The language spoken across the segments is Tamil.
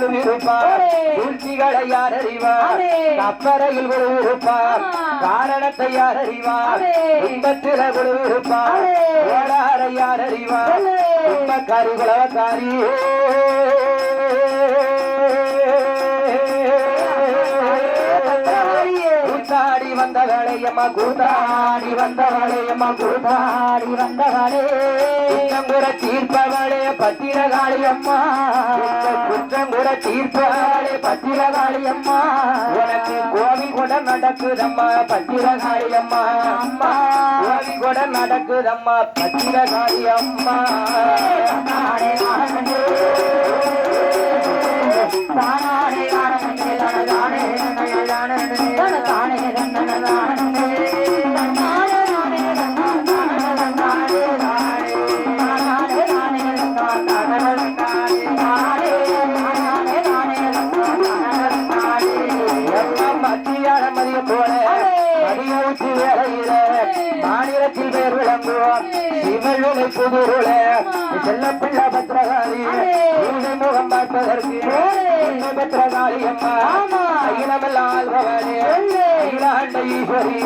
ஒளிவிருப்பார் ஓரே. சூழ்ச்சிகளை யார் அறிவார் அதே. கப்பறையில் ஒளிவிருப்பார் ஆமா. காரணத்தை யார் அறிவார் ஒளிவிருப்பார் அதே. ஓடாரை யார் அறிவார் சொல்லு. துன்பக்காரி குலவக்காரி கூத்தாடி வந்தவளே அம்மா கூத்தாடி வந்தவளே. குற்றங்குற தீர்ப்பவளே பத்திரகாளி அம்மா. குற்றங்குற தீர்ப்பவளே பத்திரகாளி அம்மா. உனக்கு கோவில் கூட நடக்குதம்மா பத்திரகாளி அம்மா. அம்மா. கோவில் கூட நடக்குதம்மா பத்திரகாளி மாநிலத்தில் பேர் விளங்குவோம் இவளுடைய புதுருள செல்ல பிள்ளை பத்திரகாளி இவளை முகம் பார்ப்பதற்கு என்ன பத்திரகாளி. அம்மா அகிலமெல்லாம் ஆள்பவனே அகிலாண்ட ஈஸ்வரி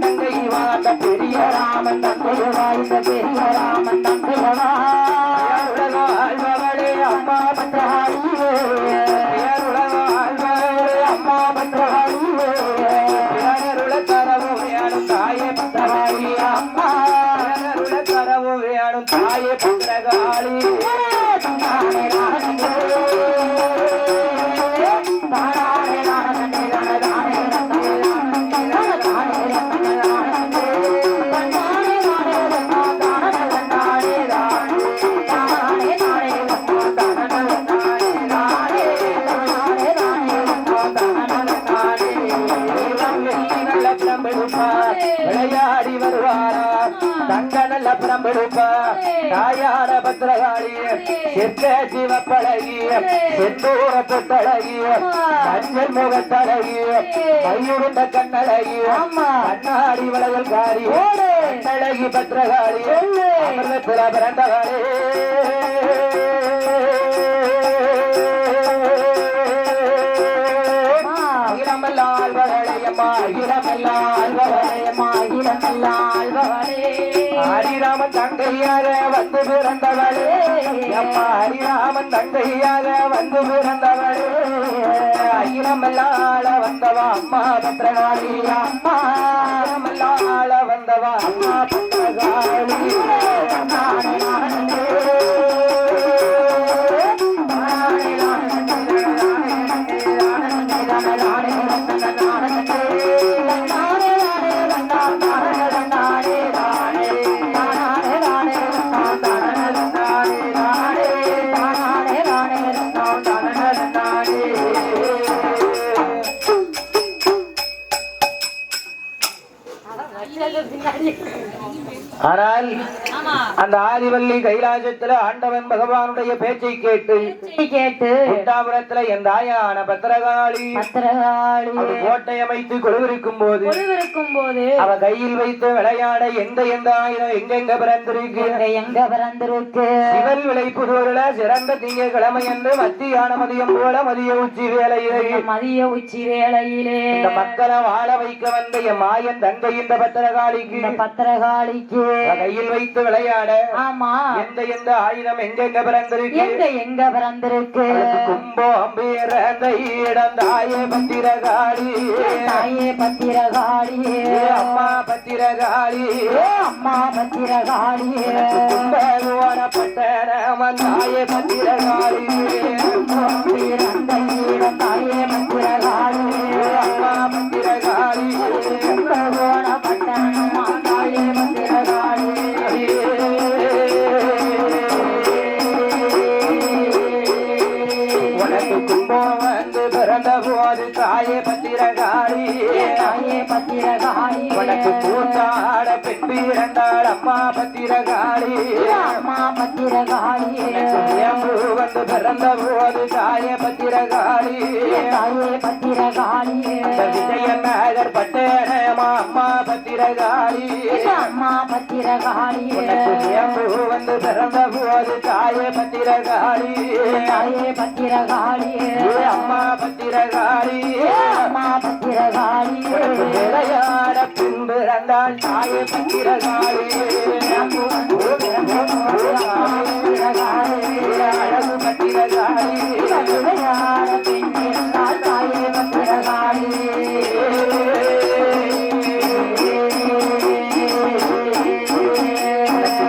தங்கை வாழ்ந்த பெரிய ராமன் தங்கை வாழ்ந்த பெரிய ராமன் தங்கை செத்த சிவப்பழகி செந்தூர பொட்டழகி மஞ்சள் முகத்தழகி கையுருண்ட கண்ணழகி கண்ணாடி வளையல் காரி கண்ணழகி பத்திரகாளி அமிர்தத்துல பிறந்தவளே இளமல்லால் வளையம்மா இளமல்லால் வளையம்மா இளமல்லால் வளே ஹரிராமன் தங்கையாக வந்து பிறந்தவளே. அம்மா ஹரிராமன் தங்கையாக வந்து பிறந்தவளே. இளமல்லால வந்தவா அம்மா பத்திரகாளி அம்மா வந்தவா அம்மா பத்திரகாளி ஆனால் அந்த ஆதிவள்ளி கைலாசத்துல ஆண்டவன் பகவானுடைய பேச்சை கேட்டு கேட்டு குண்டாபுரத்துல என் தாயான பத்திரகாளி. பத்திரகாளி. கோட்டை அமைத்து கொழுவிருக்கும் போது ஒளிவிருக்கும் போது அவ கையில் வைத்து விளையாட எந்த எந்த ஆயுதம் எங்கெங்க பிறந்திருக்கு? எங்க பிறந்திருக்கு? சிவல் விளைப்புதூரில சிறந்த திங்கட்கிழமை என்று மத்தியான மதியம் போல மதிய உச்சி இந்த மதிய உச்சி வேளையிலே இந்த மக்களை வாழ வைக்க வந்த என் மாயன் தங்கை இந்த பத்திரகாளிக்கு. பத்திரகாளிக்கு கையில் வைத்து விளையாட ஆமா. எந்த எந்த ஆயுதம் எங்கெங்க பிறந்திருக்கு? எங்க எங்க பிறந்திருக்கு? அவளுக்கு கும்பம் பிறந்த இடம் தாயே பத்திரகாளி. தாயே பத்திரகாளி. அம்மா பத்திரகாளி. அம்மா பத்திரகாளி. கும்பகோணப்பட்ட ராமன் தாயே பத்திரகாளி. தாயே பத்திரகாளி. அம்மா பத்திரகாளி. கும்பகோண உனக்கு பிறந்த போது தாயே பத்திரகாளி பத்திரகாளி. உனக்கு கூத்தாட பெண் பிறந்தாள் அம்மா பத்திரகாளி. அம்மா பத்திரகாளி. வந்து பிறந்த போது தாய பத்திரகாளி. தாயே பத்திரகாளி. விஜய நகர் பட்டணமா அம்மா பத்திரகாளி. அம்மா பத்திரகாளி. வந்து பிறந்த போது தாய பத்திரகாளி. தாயே பத்திரகாளி. அம்மா பத்திரகாளி. அம்மா பத்திரகாளி. விளையாட பின்பு இறந்தாள் தாய பத்திரகாளி அழகு பத்திரகாளி விளையாட இருந்தால் தாயே பத்திரகாளி.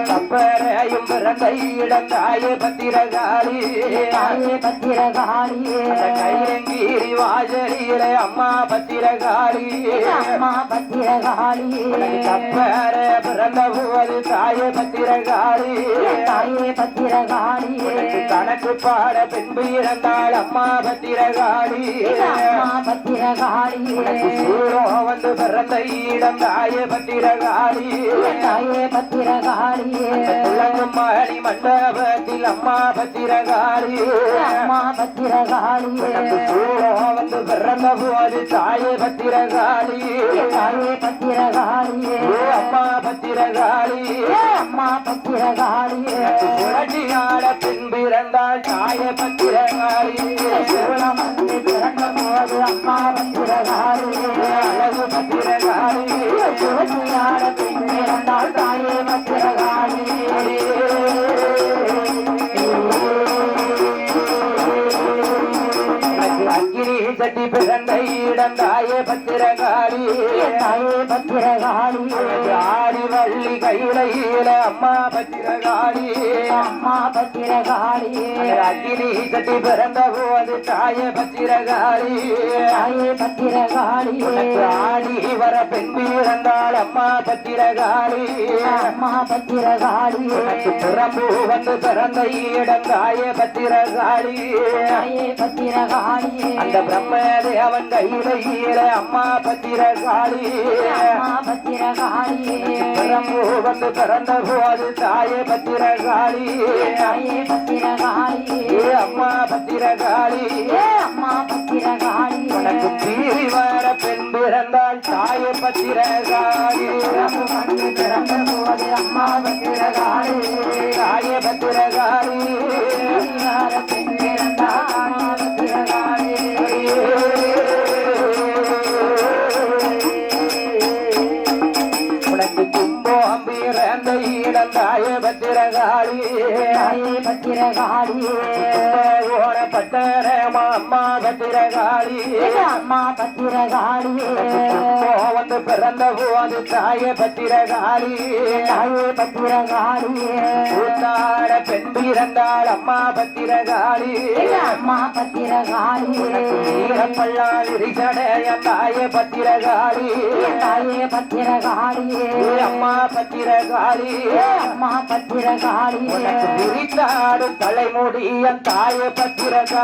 கப்பரையும் பிறந்த இடம் தாய பத்திரகாளி தாயே பத்திரகாளி அந்த கைரங்கீரி வாசலியில அம்மா பத்திரகாளி. அம்மா பத்திரகாளி. கப்பர பிறந்த போது தாய பத்திரகாளி. தாயே பத்திரகாளி. கணக்கு பாட பின்பு இறந்தாள் அம்மா பத்திரகாளி. அம்மா பத்திரகாளி. சூரம் வந்து பிறந்த இடம் தாய பத்திரகாளி. தாயே பத்திரகாளி. மாடி மண்டபத்தில் அம்மா பத்திரகாளி. அம்மா பத்திரகாளி. வந்து பிறந்த போது தாய பத்திரகாளி. தாயே பத்திரகாளி ஏ அம்மா பத்திரகாளி. அம்மா பத்திரகாளி புரட்சியாட பின் பிறந்தாள் தாய பத்திரகாளி. சூழம் வந்து பிறந்த போது அம்மா பத்திரகாளி. அழகு பத்திரகாளி. சுவற்றியாட பெண் பிறந்தாள் தாயே பத்திரகாளி. people பிறந்த இடம் தாய பத்திரகாளி. தாயே பத்திரகாளி. ஆடி வள்ளி கையில அம்மா பத்திரகாளி. அம்மா பத்திரகாளி. அக்கினி சட்டி பிறந்த போது தாய பத்திரகாளி. தாயே பத்திரகாளி. ஆடி வர பெண் பிறந்தாள் அம்மா பத்திரகாளி. அம்மா பத்திரகாளி. பிறம்பு வந்து பிறந்த இடம் தாய பத்திரகாளி. தாயே பத்திரகாளி. அந்த பிரம்மதேவன் கையில அம்மா பத்திரகாளி. பத்திரகாளி பிறம்பு வந்து பிறந்த போது தாய பத்திரகாளி. தாயே பத்திரகாளி அம்மா பத்திரகாளி. அம்மா பத்திரகாளி உனக்கு தீரி வர பெண் பிறந்தாள் தாய பத்திரகாளி. வந்து பிறந்த போது அம்மா பத்திரகாளி தாய பத்திரகாளி. பத்திரகாளி பட்டரமா அம்மா பத்திரகாளி அம்மா பத்திரகாளி கும்பம் வந்து பிறந்த போது தாய பத்திரகாளி தாயே பத்திரகாளி கூத்தாட பெண் பிறந்தாள் அம்மா பத்திரகாளி அம்மா பத்திரகாளி வீரப்பள்ளால் விரிசடைய தாய பத்திரகாளி தாயே பத்திரகாளி ஏ அம்மா பத்திரகாளி அம்மா பத்திரகாளி உனக்கு விரித்தாடும் தலைமுடியன் தாய பத்திரகாளி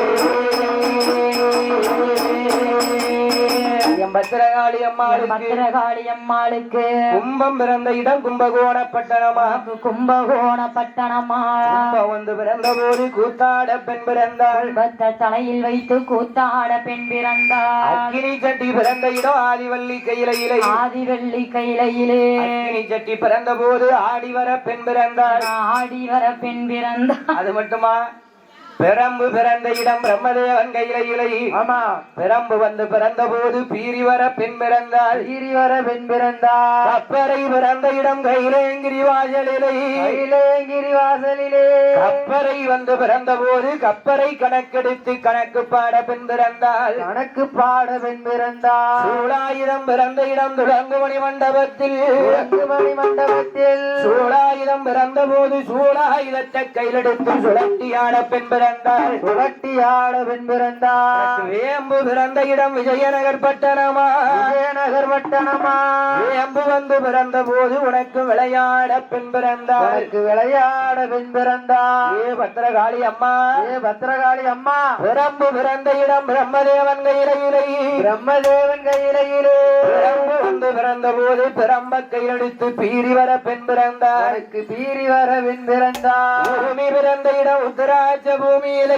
பத்திரகாளி அம்மாளுக்கு. பத்திரகாளி அம்மாளுக்கு. கும்பம் பிறந்த இடம் கும்பகோண பட்டணமா கும்பகோண பட்டணமா வந்து பிறந்த போது கூத்தாட பெண் பிறந்தாள். பத்த தலையில் வைத்து கூத்தாட பெண் பிறந்தாள். அக்கினி சட்டி பிறந்த இடம் ஆதிவள்ளி கையில இலை ஆதிவெள்ளி கையிலையிலே. அக்கினி சட்டி பிறந்த போது ஆடி வர பெண் பிறந்தாள். ஆடி வர பெண் பிறந்தாள். அது மட்டுமா? பெரம்பு பிறந்த இடம் பிரம்மதேவன் கையில இலை. ஆமா. பெரம்பு வந்து பிறந்த போது பீரி வர பெண் பிறந்தாள். பீரி வர பெண் பிறந்தாள். கப்பரை பிறந்த இடம் கைலேங்கிரி வாசலிலை. கைலேங்கிரி வாசலிலே. கப்பரை வந்து பிறந்த போது கப்பரை கணக்கெடுத்து கணக்கு பாட பெண் பிறந்தாள். கணக்கு பாட பெண் பிறந்தாள். சூளாயுதம் பிறந்த இடம் துளங்குமணி மண்டபத்தில். துளங்குமணி மண்டபத்தில். சூலாயுதம் பிறந்த போது சூலாயுதத்தை கையிலெடுத்து சுழட்டியாட பெண் பிறந்தாள் சுழட்டியாட பெண் பிறந்தார் வேம்பு பிறந்த இடம் விஜயநகர் பட்டணமா? விஜயநகர் பட்டணமா? வேம்பு வந்து பிறந்த போது உனக்கு விளையாட பெண் உனக்கு விளையாட பெண் பிறந்தார் ஏ பத்திரகாளி அம்மா. ஏ பத்திரகாளி அம்மா. பிரம்பு பிறந்த இடம் பிரம்மதேவன் கையிலே பிரம்மதேவன் கையிலையிலே. பிரம்பு வந்து பிறந்த போது பிரம்ப கையெடுத்து பீறி வர பெண் பிறந்தாள் உனக்கு பீறி வர பெண் பிறந்தார் பூமி பிறந்த இடம் உத்தராட்ச பூமியிலே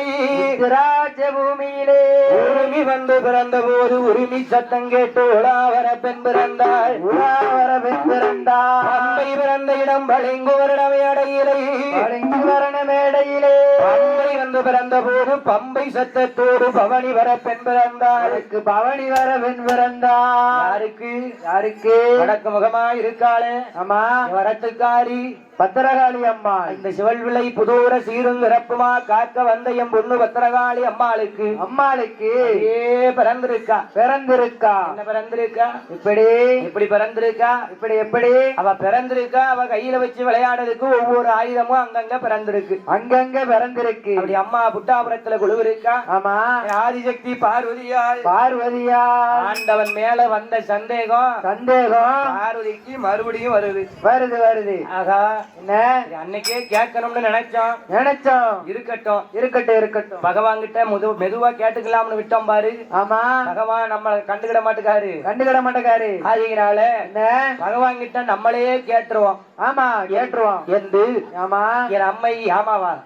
திராட்ச பூமியிலே உருமி வந்து பிறந்த போது உரிமை சத்தம் கேட்டு உலாவர பெண் பிறந்தாள். உலாவர பெண் பிறந்தார் பம்பை பிறந்த இடம் பளிங்கு வருடமே அடையிலே. பளிங்குவரண மேடையிலே பம்பை வந்து பிறந்த போது பம்பை சத்தத்தோடு பவனி வர பெண் பிறந்தாள். பவனி வர பெண் பிறந்தார் யாருக்கு? யாருக்கு? வடக்கு முகமா இருக்காளே. ஆமா வரத்துக்காரி பத்திரகாளி அம்மா இந்த சிவல்விளை புதூர சீரும் சிறப்புமா காக்க வந்த எம் பொண்ணு பத்திரகாளி அம்மாளுக்கு. அம்மாளுக்கு. ஏ பிறந்திருக்கா. பிறந்திருக்கா. என்ன பிறந்திருக்கா? இப்படி. இப்படி பிறந்திருக்கா? இப்படி எப்படி அவ பிறந்திருக்கா அவ கையில வச்சு விளையாடுறதுக்கு ஒவ்வொரு ஆயுதமும் அங்கங்க பிறந்திருக்கு. அங்கங்க பிறந்திருக்கு. அப்படி அம்மா புட்டாபுரத்துல குழுவிருக்கா? ஆமா. ஆதிசக்தி பார்வதியால் பார்வதியா ஆண்டவன் மேல வந்த சந்தேகம். சந்தேகம். பார்வதிக்கு மறுபடியும் வருது. வருது வருது. ஆகா. என்ன? அன்னைக்கே கேட்கணும்னு நினைச்சோம். நினைச்சோம். இருக்கட்டும். இருக்கட்டும் இருக்கட்டும். பகவான் கிட்ட முது மெதுவா கேட்டுக்கலாம்னு விட்டோம் பாரு. ஆமா. பகவான் நம்மள கண்டுக்கிட மாட்டுக்காரு. கண்டுக்கிட மாட்டேக்காரு. அதனால என்ன? பகவான் கிட்ட நம்மளே கேட்டுருவோம். ஆமா ஏற்றுவோம் என்று ஆமா. என் அம்மை ஆமாவா?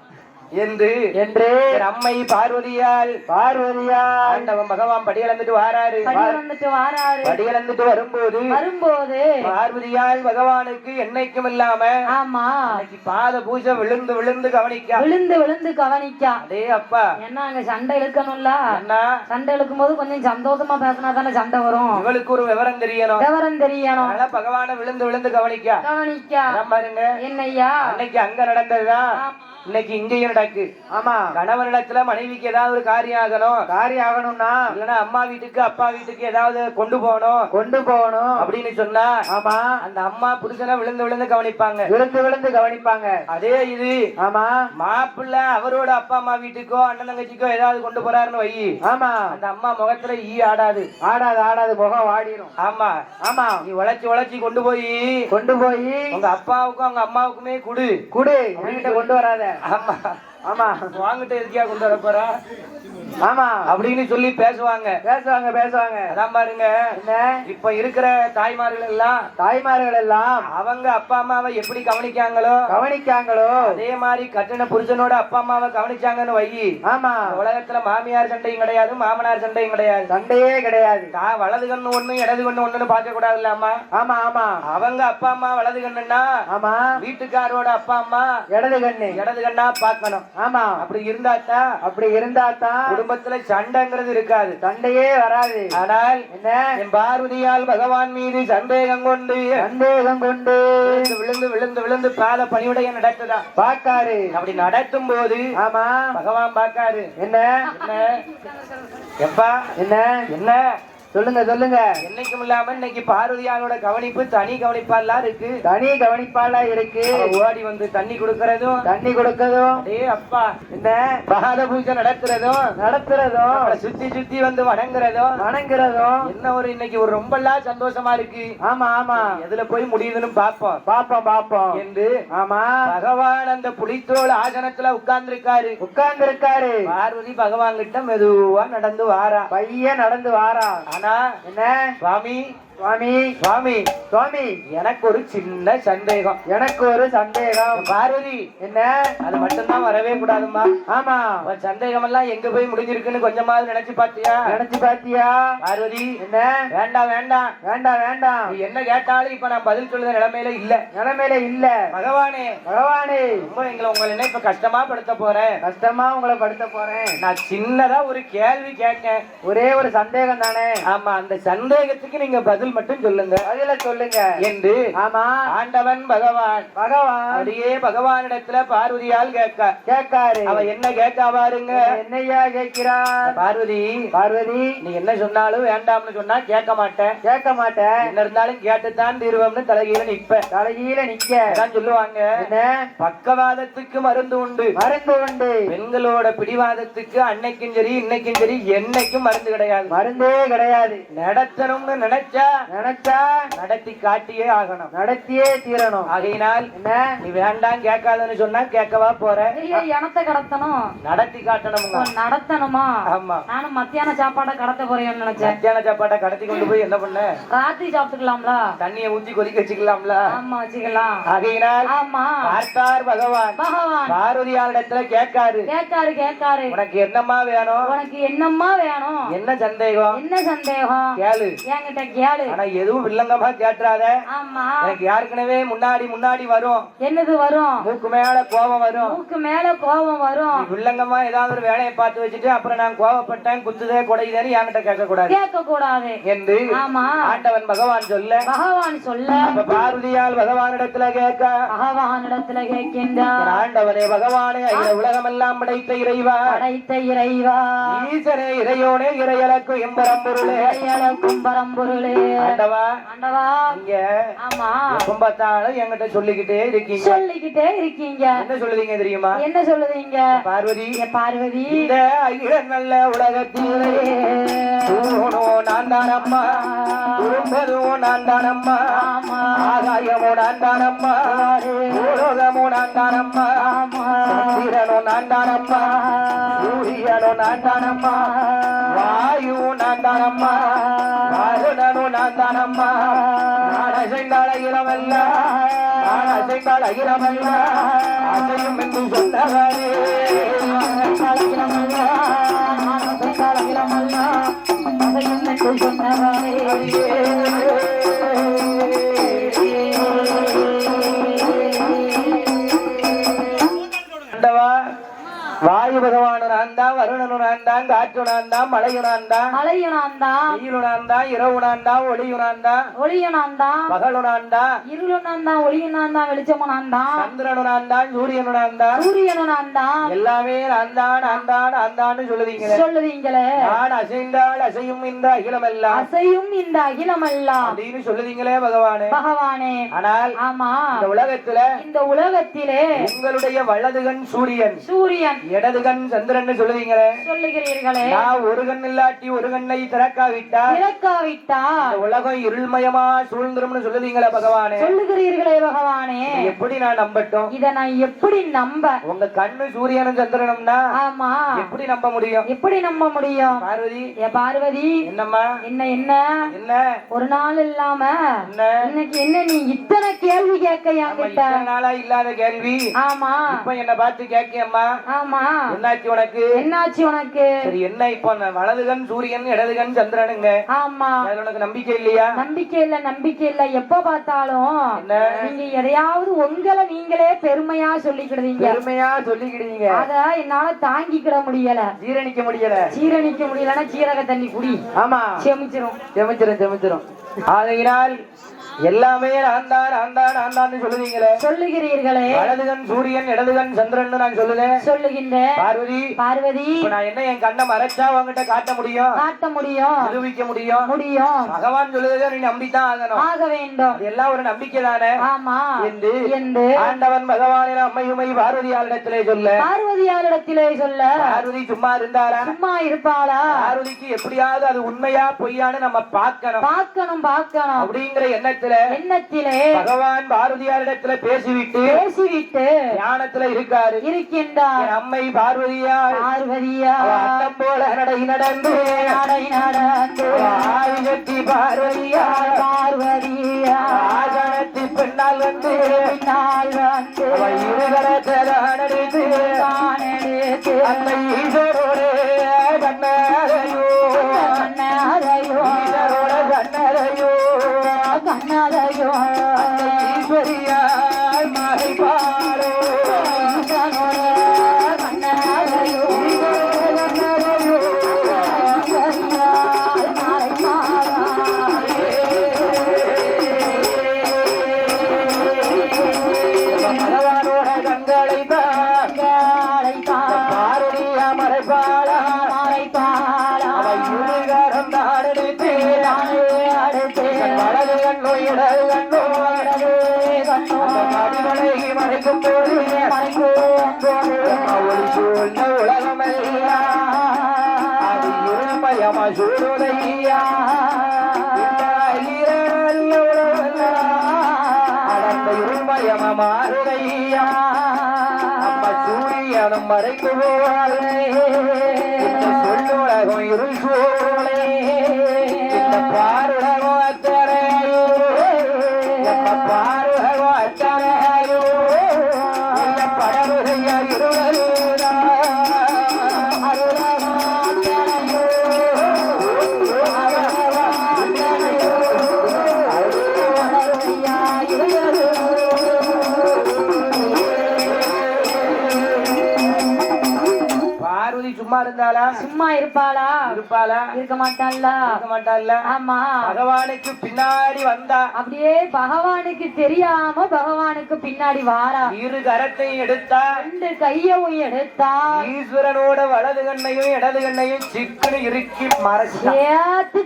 என்று என்று என் அம்மை பார்வதியால் பார்வதியா ஆண்டவன் பகவான் படியிழந்துட்டு வாராரு. படி வந்துட்டு வாராரு. படியிழந்துட்டு வரும்போது வரும்போது பார்வதியால் பகவானுக்கு என்னைக்கும் இல்லாம ஆமா. பாத பூஜை விழுந்து விழுந்து கவனிக்கா. விழுந்து விழுந்து கவனிக்கா. அதே அப்பா. என்ன அங்க சண்டை இழுக்கணும்ல? அண்ணா. சண்டை இழுக்கும் போது கொஞ்சம் சந்தோஷமா பேசினா தானே சண்டை வரும். இவளுக்கு ஒரு விவரம் தெரியணும். விவரம் தெரியணும். அதனால பகவான விழுந்து விழுந்து கவனிக்கா. கவனிக்கா. பாருங்க. என்னய்யா? அன்னைக்கு அங்க நடந்ததுதான். இன்னைக்கு இங்கேயும் நடக்கு. ஆமா. கணவனிடத்துல மனைவிக்கு ஏதாவது ஒரு காரியம் ஆகணும். காரியம் ஆகணும்னா இல்லைன்னா அம்மா வீட்டுக்கு அப்பா வீட்டுக்கு ஏதாவது கொண்டு போகணும். கொண்டு போகணும். அப்படின்னு சொன்னா ஆமா அந்த அம்மா புருஷனை விழுந்து விழுந்து கவனிப்பாங்க. விழுந்து விழுந்து கவனிப்பாங்க. அதே இது ஆமா. மாப்பிள்ளை அவரோட அப்பா அம்மா வீட்டுக்கோ அண்ணன் தங்கச்சிக்கோ ஏதாவது கொண்டு போறாருன்னு வை. ஆமா. அந்த அம்மா முகத்துல ஈ ஆடாது. ஆடாது ஆடாது முகம் வாடிரும். ஆமா. ஆமா. நீ உழைச்சி உழைச்சி கொண்டு போய் கொண்டு போய் உங்க அப்பாவுக்கும் அவங்க அம்மாவுக்குமே குடு. குடு. என்கிட்ட கொண்டு வராத. ஆமா ஆமா. வாங்கிட்டு இருக்கியா கொண்டு வர போறா? ஆமா. அப்படின்னு சொல்லி பேசுவாங்க. பேசுவாங்க பேசுவாங்க. அதான் பாருங்க. இப்ப இருக்கிற தாய்மார்கள் எல்லாம் தாய்மார்கள் எல்லாம் அவங்க அப்பா அம்மாவை எப்படி கவனிக்காங்களோ கவனிக்காங்களோ? அதே மாதிரி கட்டின புருஷனோட அப்பா அம்மாவை கவனிச்சாங்கன்னு வை. ஆமா. உலகத்துல மாமியார் சண்டையும் கிடையாது மாமனார் சண்டையும் கிடையாது. சண்டையே கிடையாது. தான் வலது கண்ணு ஒண்ணு இடது கண்ணு ஒண்ணுன்னு பார்க்க கூடாது அம்மா? ஆமா ஆமா. அவங்க அப்பா அம்மா வலது கண்ணுன்னா ஆமா. வீட்டுக்காரோட அப்பா அம்மா இடது கண்ணு. இடது கண்ணா பார்க்கணும். ஆமா. அப்படி இருந்தாத்தான் அப்படி இருந்தா தான் குடும்பத்துல சண்டைங்கிறது இருக்காது. சண்டையே வராது. ஆனால் என்ன? என் பார்வதியால் பகவான் மீது சந்தேகம் கொண்டு சந்தேகம் கொண்டு விழுந்து விழுந்து விழுந்து பாத பணிவுடைய நடத்துதா பாக்காரு அப்படி நடத்தும் போது ஆமா. பகவான் பாக்காரு என்ன? என்ன? எப்பா? என்ன? என்ன? சொல்லுங்க சொல்லுங்க. என்னைக்கும் இல்லாம இன்னைக்கு பார்வதியானோட கவனிப்பு தனி கவனிப்பாலாம் இருக்கு? தனி கவனிப்பாளா இருக்கு? ஓடி வந்து தண்ணி கொடுக்கறதும் தண்ணி கொடுக்கதும் அடே அப்பா என்ன? பாத பூஜை நடத்துறதும் நடத்துறதும் நம்மள சுத்தி சுத்தி வந்து வணங்குறதும் வணங்குறதும். என்ன ஒரு இன்னைக்கு ஒரு ரொம்பலாம் சந்தோஷமா இருக்கு. ஆமா ஆமா. எதுல போய் முடியுதுன்னு பாப்போம். பாப்போம் பாப்போம். என்று ஆமா. பகவான் அந்த புலித்தோல் ஆசனத்துல உட்கார்ந்து இருக்காரு உட்கார்ந்து இருக்காரு பார்வதி பகவான் கிட்ட மெதுவா நடந்து வாரா. பையன் நடந்து வாரா. ஆனா என்ன? சுவாமி சுவாமி. சுவாமி சுவாமி எனக்கு ஒரு சின்ன சந்தேகம். எனக்கு ஒரு சந்தேகம். பார்வதி என்ன? அது மட்டும்தான் வரவே கூடாதும்மா. ஆமா. உன் சந்தேகம் எல்லாம் எங்க போய் முடிஞ்சிருக்குன்னு கொஞ்சமாவது நினைச்சு பாத்தியா? நினைச்சு பாத்தியா? பார்வதி என்ன? வேண்டாம் வேண்டாம். வேண்டாம் வேண்டாம். நீ என்ன கேட்டாலும் இப்ப நான் பதில் சொல்லுற நிலைமையில இல்ல. நிலைமையில இல்ல. பகவானே. பகவானே. ரொம்ப எங்களை உங்களை என்ன இப்ப கஷ்டமா படுத்த போறேன் கஷ்டமா உங்களை படுத்த போறேன். நான் சின்னதா ஒரு கேள்வி கேட்கேன் ஒரே ஒரு சந்தேகம் தானே ஆமா அந்த சந்தேகத்துக்கு நீங்க பதில் பதில் மட்டும் சொல்லுங்க. பதில சொல்லுங்க. என்று ஆமா. ஆண்டவன் பகவான் பகவான். அப்படியே பகவானிடத்துல பார்வதியால் கேட்க. கேட்காரு. அவ என்ன கேட்கா பாருங்க. என்னையா கேட்கிறான் பார்வதி பார்வதி. நீ என்ன சொன்னாலும் வேண்டாம்னு சொன்னா கேட்க மாட்டேன். கேட்க மாட்டேன். என்ன இருந்தாலும் கேட்டுத்தான் தீர்வம்னு தலைகீழ நிப்ப. தலைகீழ நிக்க. சொல்லுவாங்க. பக்கவாதத்துக்கு மருந்து உண்டு. மருந்து உண்டு. பெண்களோட பிடிவாதத்துக்கு அன்னைக்கும் சரி இன்னைக்கும் சரி என்னைக்கும் மருந்து கிடையாது. மருந்தே கிடையாது. நடத்தணும்னு நினைச்சா நினைச்சா நடத்தி காட்டியே ஆகணும். நடத்தியே தீரணும். ஆகையினால் என்ன? நீ வேண்டாம் கேட்காதன்னு சொன்னா கேட்கவா போற? இனத்தை கடத்தணும். நடத்தி காட்டணும்ங்க ஓ, நடத்தணுமா? ஆமா. நானும் மத்தியான சாப்பாடை கடத்த போறேன்னு நினைச்சேன். மத்தியான சாப்பாட்டை கடத்தி கொண்டு போய் என்ன பண்ண? ராத்திரி சாப்பிட்டுக்கலாம்ல? தண்ணியை ஊத்தி கொதிக்க வச்சுக்கலாம்ல? ஆமா வச்சுக்கலாம். ஆகையினால் ஆமா. பார்த்தார் பகவான். பகவான். பார்வதியாரிடத்துல கேட்காரு. கேட்காரு கேட்காரு. உனக்கு என்னம்மா வேணும்? உனக்கு என்னம்மா வேணும்? என்ன சந்தேகம்? என்ன சந்தேகம்? கேளு. என்கிட்ட கேளு. ஆனா எதுவும் வில்லங்கமா கேட்டுறாத ஆமா. எனக்கு ஏற்கனவே முன்னாடி முன்னாடி வரும். என்னது வரும்? மூக்கு மேல கோபம் வரும். மூக்கு மேல கோபம் வரும். வில்லங்கமா ஏதாவது ஒரு வேலையை பார்த்து வச்சுட்டு அப்புறம் நான் கோவப்பட்டேன் குத்துதே குடையுதேன்னு என்கிட்ட கேட்க கூடாது கேட்க கூடாது என்று ஆண்டவன் பகவான் சொல்ல. பகவான் சொல்ல. அப்ப பார்வதியால் பகவானிடத்துல கேட்க. பகவானிடத்துல கேட்கின்றார். ஆண்டவனே பகவானே அகில உலகமெல்லாம் படைத்த இறைவா. படைத்த இறைவா. ஈசனே இறையோனே இறையலக்கும் எம்பரம்பொருளே இறையளக்கும் பரம்பொருளே. ஆண்டவா? ஆண்டவா? இங்க? ஆமா. எப்ப பார்த்தாலும் என்கிட்ட சொல்லிக்கிட்டே இருக்கீங்க. சொல்லிக்கிட்டே இருக்கீங்க. என்ன சொல்லுவீங்க தெரியுமா? என்ன சொல்லுவீங்க? பார்வதி. பார்வதி. இந்த அகில நல்ல உலகத்திலே நான் தானம்மா குறும்பதோ நான் தானம்மா ஆகாயமோ நான் தானம்மா பூலோகமோ நான் தானம்மா சந்திரனோ நான் தானம்மா சூரியனோ நான் தானம்மா வாயு நான் தானம்மா வாருணனோ நான் தானம்மா நான் அசைந்தால் அகிலமல்ல நான் அசைந்தால் அகிலமல்ல அசையும் என்று சொன்னவரே நான் தான் வருணனு நான் தான் காற்று நான் தான் மழையு நான் தான் வெயிலு நான் தான் இரவு நான் தான் ஒளியு நான் தான் ஒளியுனாந்தான் பகலு நான் தான் இருளுனாந்தான் ஒளியுனாந்தான் வெளிச்சமுனாந்தான் சந்திரனு நான் தான் சூரியனு நான் தான் சூரியனுனாந்தான் எல்லாமே நான் தான் நான் தான் நான் தான் சொல்லுவீங்களே சொல்லுவீங்களே நான் அசைந்தால் அசையும் இந்த அகிலமெல்லாம். அசையும் இந்த அகிலமெல்லாம். அப்படின்னு சொல்லுவீங்களே பகவானே. பகவானே. ஆனால் ஆமா. இந்த உலகத்துல இந்த உலகத்திலே உங்களுடைய வலதுகன் சூரியன். சூரியன். இடதுகன் சந்திரன் சொல்லுவீங்களே? சொல்லுகிறீர்களே. நான் ஒரு கண் இல்லாட்டி ஒரு கண்ணை திறக்காவிட்டால் இறக்காவிட்டா இந்த உலகம் இருள்மயமா சூழ்ந்துரும்னு சொல்லுவீங்களே பகவானே. சொல்லுகிறீர்களே பகவானே. எப்படி நான் நம்பட்டும்? இத நான் எப்படி நம்ப? உங்க கண்ணு சூரியனும் சந்திரனும்னா ஆமா. எப்படி நம்ப முடியும்? எப்படி நம்ப முடியும்? பார்வதி. ஏ பார்வதி. என்னம்மா? என்ன என்ன? என்ன? ஒரு நாள் இல்லாம இன்னைக்கு என்ன நீ இத்தனை கேள்வி கேட்க என்கிட்ட இத்தனை நாளா இல்லாத கேள்வி. ஆமா. இப்ப என்ன பார்த்து கேட்கியம்மா? ஆமா. என்னாச்சு உனக்கு? என்னாச்சு உனக்கு? சரி என்ன இப்போ வலதுகன் சூரியன் இடதுகன் சந்திரனுங்க. ஆமா. அதுல உனக்கு நம்பிக்கை இல்லையா? நம்பிக்கை இல்ல நம்பிக்கை இல்ல. எப்ப பார்த்தாலும் நீங்க எதையாவது உங்களை நீங்களே பெருமையா சொல்லிக்கிடுவீங்க. பெருமையா சொல்லிக்கிடுவீங்க. அத என்னால தாங்கிக்கிட முடியல. ஜீரணிக்க முடியல. சீரணிக்க முடியலன்னா சீரக தண்ணி குடி. ஆமா. செமிச்சிரும். செமிச்சிரும் செமிச்சிரும். ஆகையினால் எல்லாமே நான் தான் நான் தான் நான் தான் சொல்லுவீங்களே. சொல்லுகிறீர்களே. வலதுகன் சூரியன் இடதுகன் சந்திரன் நான் சொல்லுதேன். சொல்லுகின்றேன் பார்வதி பார்வதி நான் என்ன என் கண்ணை மறைச்சா உங்ககிட்ட காட்ட முடியும்? காட்ட முடியும். நிரூபிக்க முடியும். முடியும். பகவான் சொல்லுதே நீ நம்பித்தான் ஆகணும். ஆக வேண்டும். எல்லாம் ஒரு நம்பிக்கை தானே? ஆமா. என்று என்று ஆண்டவன் பகவானின் அம்மையுமை பார்வதியாரிடத்திலே சொல்ல. பார்வதியாரிடத்திலே சொல்ல. பார்வதி சும்மா இருந்தாரா? சும்மா இருப்பாளா? பார்வதிக்கு எப்படியாவது அது உண்மையா பொய்யான்னு நம்ம பார்க்கணும். பார்க்கணும் பார்க்கணும். அப்படிங்கிற எண்ணத்துல எண்ணத்திலே பகவான் பார்வதியாரிடத்துல பேசிவிட்டு பேசிவிட்டு தியானத்துல இருக்காரு. இருக்கின்றார். அம்மை பார்வதியார் பார்வதியா அவ அன்னம் போல நடை நடந்து நடை நடந்து ஆயுதத்தி பார்வதியார். பார்வதியா ஆசனத்தி பின்னால் வந்து பின்னால் வந்து காணெடுத்து அந்த ஈஸ்வரோட வலது கண்ணோ இடது மறைக்கும் போது ஒளி இருப்பாளா? இருக்க மாட்டாளா இருக்க மாட்டாள்ல ஆமா. பகவானுக்கு பின்னாடி வந்தா? அப்படியே பகவானுக்கு தெரியாம பகவானுக்கு பின்னாடி வாரா. இரு கரத்தையும் எடுத்தா? ரெண்டு கையவும் எடுத்தா? ஈஸ்வரனோட வலது கண்ணையும் இடது கண்ணையும் சிக்கனு இறுக்கி மறைச்சா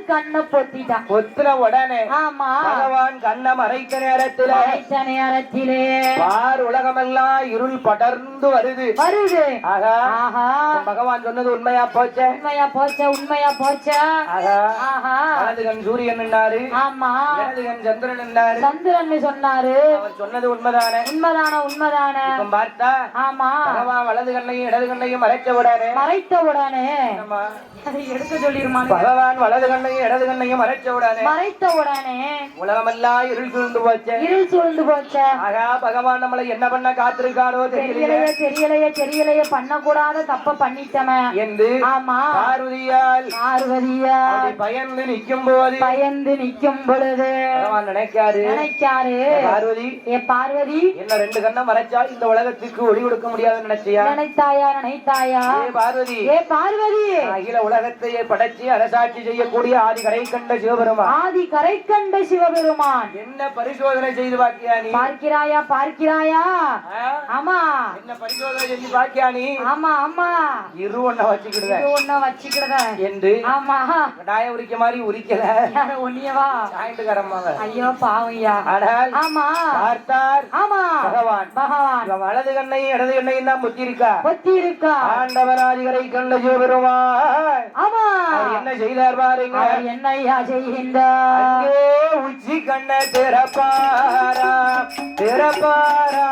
கண்ணை பொத்திட்டான் கொத்துன உடனே ஆமா. பகவான் கண்ணை மறைத்த நேரத்துல மறைச்ச நேரத்திலே பார் உலகமெல்லாம் இருள் படர்ந்து வருது. வருது. ஆகா. ஆஹா. பகவான் சொன்னது உண்மையா போச்சே? உண்மையா போச்ச உண்மையா போச்ச? ஆஹா. வலது கண் சூரியன் நின்னாரு. ஆமா. இடது கண் சந்திரன் நின்னாரு. சந்திரன் சொன்னாரு. அவர் சொன்னது உண்மைதானே? உண்மைதான உண்மைதான. இப்ப பார்த்தா ஆமா. பகவான் வலது கண்ணையும் இடது கண்ணையும் மறைச்ச உடனே மறைத்த உடனே. எடுக்க சொல்லிருமானு பகவான் வலது கண்ணையும் இடது கண்ணையும் மறைச்ச உடனே மறைத்த உடனே உலகமெல்லாம் இருள் சூழ்ந்து போச்சு. இருள் சூழ்ந்து போச்ச. ஆகா பகவான் நம்மளை என்ன பண்ண காத்திருக்காரோ தெரியலையே. தெரியலையே தெரியலையே பண்ணக்கூடாத தப்ப பண்ணிட்டமே என்று ஆமா. பார்வதியால் பார்வதியா அப்படி பயந்து நிற்கும் போது பயந்து நிக்கும் பொழுது. நினைக்காரு. நினைக்காரு. பார்வதி. ஏ பார்வதி. என்ன ரெண்டு கண்ணை மறைச்சா இந்த உலகத்துக்கு ஒளி கொடுக்க முடியாதுன்னு நினைச்சியா? நினைத்தாயா நினைத்தாயா? பார்வதி. ஏ பார்வதி. அகில உலகத்தையே படைச்சு அரசாட்சி செய்யக்கூடிய ஆதி கரை கண்ட சிவபெருமான். ஆதி கரை கண்ட சிவபெருமான். என்ன பரிசோதனை செய்து பாக்கியா நீ? பார்க்கிறாயா பார்க்கிறாயா? ஆமா. என்ன பரிசோதனை செஞ்சு பாக்கியா நீ? ஆமா ஆமா. இரு ஒன்ன வச்சுக்கிடுத. இது ஒண்ணு வச்சுக்கிறத என்று ஆமா. நாய உரிக்க மாதிரி பிடிக்கல யார ஒன்னியவா சாயந்துக்காரம்மாங்க ஐயோ பாவையா. ஆனால் வலது கண்ணையும் இடது கண்ணையும் தான் பொத்தி இருக்கா பொத்தி இருக்கா ஆண்டவராதிகரை கண்ட சிவபெருமான் ஆமா. என்ன செய்தார் பாருங்க. என்னையா செய்கின்றார்? உச்சி கண்ண திறப்பாரா? திறப்பாரா?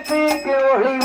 ঠিক রহিব